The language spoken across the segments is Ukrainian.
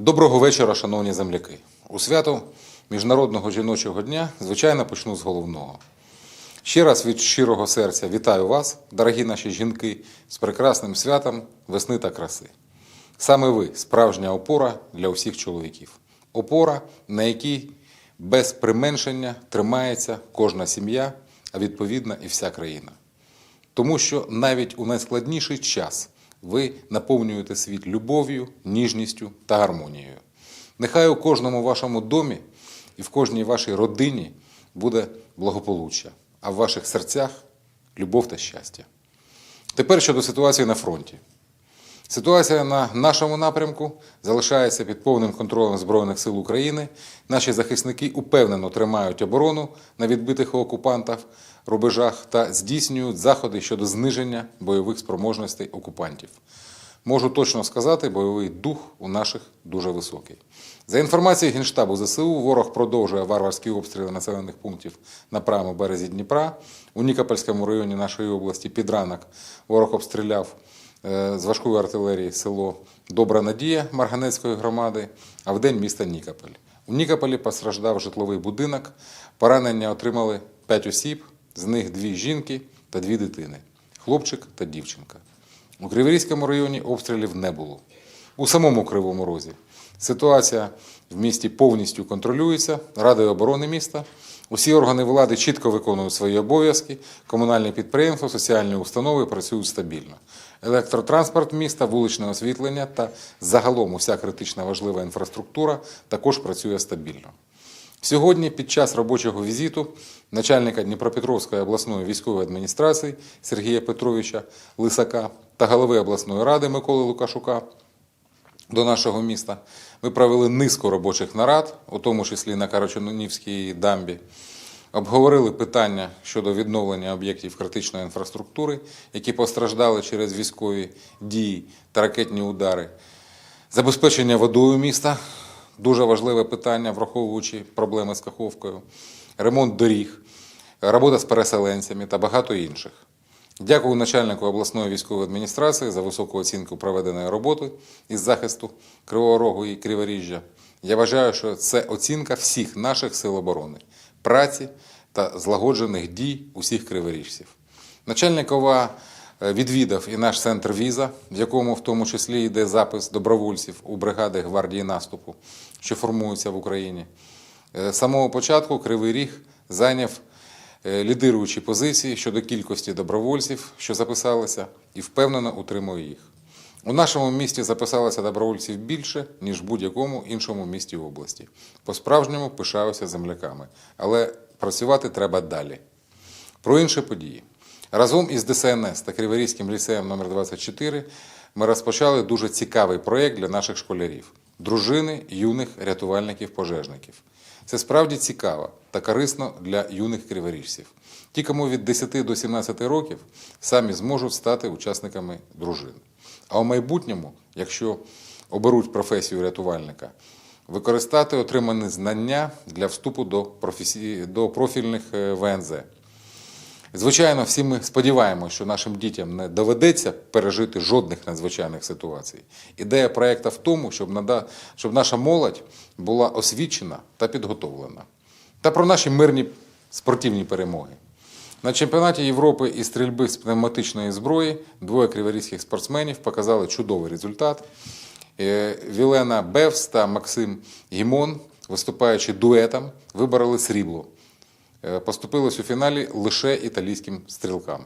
Доброго вечора, шановні земляки. У свято Міжнародного жіночого дня, звичайно, почну з головного. Ще раз від щирого серця вітаю вас, дорогі наші жінки, з прекрасним святом весни та краси. Саме ви справжня опора для усіх чоловіків. Опора, на якій без применшення тримається кожна сім'я, а відповідно і вся країна. Тому що навіть у найскладніший час ви наповнюєте світ любов'ю, ніжністю та гармонією. Нехай у кожному вашому домі і в кожній вашій родині буде благополуччя, а в ваших серцях любов та щастя. Тепер щодо ситуації на фронті. Ситуація на нашому напрямку залишається під повним контролем Збройних сил України. Наші захисники упевнено тримають оборону на відбитих у окупантах рубежах та здійснюють заходи щодо зниження бойових спроможностей окупантів. Можу точно сказати, бойовий дух у наших дуже високий. За інформацією Генштабу ЗСУ, ворог продовжує варварські обстріли населених пунктів на правому березі Дніпра. У Нікопольському районі нашої області під ранок ворог обстріляв з важкої артилерії село Добра Надія Марганецької громади, а вдень міста Нікополь. У Нікополі постраждав житловий будинок. Поранення отримали 5 осіб, з них дві жінки та дві дитини хлопчик та дівчинка. У Криворізькому районі обстрілів не було. У самому Кривому Розі ситуація в місті повністю контролюється Радою оборони міста. Усі органи влади чітко виконують свої обов'язки, комунальні підприємства, соціальні установи працюють стабільно. Електротранспорт міста, вуличне освітлення та загалом уся критична важлива інфраструктура також працює стабільно. Сьогодні, під час робочого візиту начальника Дніпропетровської обласної військової адміністрації Сергія Петровича Лисака та голови обласної ради Миколи Лукашука до нашого міста, ми провели низку робочих нарад, у тому числі на Карачунівській дамбі. Обговорили питання щодо відновлення об'єктів критичної інфраструктури, які постраждали через військові дії та ракетні удари, забезпечення водою міста дуже важливе питання, враховуючи проблеми з Каховкою, ремонт доріг, робота з переселенцями та багато інших. Дякую начальнику обласної військової адміністрації за високу оцінку проведеної роботи із захисту Кривого Рогу і Криворіжжя. Я вважаю, що це оцінка всіх наших сил оборони, праці та злагоджених дій усіх криворіжців. Начальник ОВА е, відвідав і наш центр віза, в якому в тому числі йде запис добровольців у бригади гвардії наступу, що формуються в Україні. Е, З самого початку Кривий Ріг зайняв е, лідируючі позиції щодо кількості добровольців, що записалися, і впевнено утримує їх. У нашому місті записалося добровольців більше, ніж в будь-якому іншому місті області. По-справжньому пишаюся земляками, але працювати треба далі. Про інші події. Разом із ДСНС та Криворізьким ліцеєм номер 24 ми розпочали дуже цікавий проєкт для наших школярів дружини юних рятувальників-пожежників. Це справді цікаво та корисно для юних криворіжців. Ті, кому від 10 до 17 років, самі зможуть стати учасниками дружин. А у майбутньому, якщо оберуть професію рятувальника, використати отримані знання для вступу до, професії, до профільних е, ВНЗ. Звичайно, всі ми сподіваємося, що нашим дітям не доведеться пережити жодних надзвичайних ситуацій. Ідея проєкту в тому, щоб, нада... щоб наша молодь була освічена та підготовлена. Та про наші мирні спортивні перемоги. На чемпіонаті Європи із стрільби з пневматичної зброї двоє криворізьких спортсменів показали чудовий результат. Е, Вілена Бевс та Максим Гімон, виступаючи дуетом, вибороли срібло. Е, Поступилось у фіналі лише італійським стрілкам.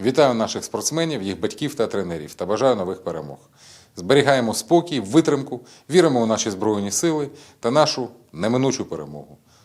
Вітаю наших спортсменів, їх батьків та тренерів та бажаю нових перемог. Зберігаємо спокій, витримку, віримо у наші збройні сили та нашу неминучу перемогу.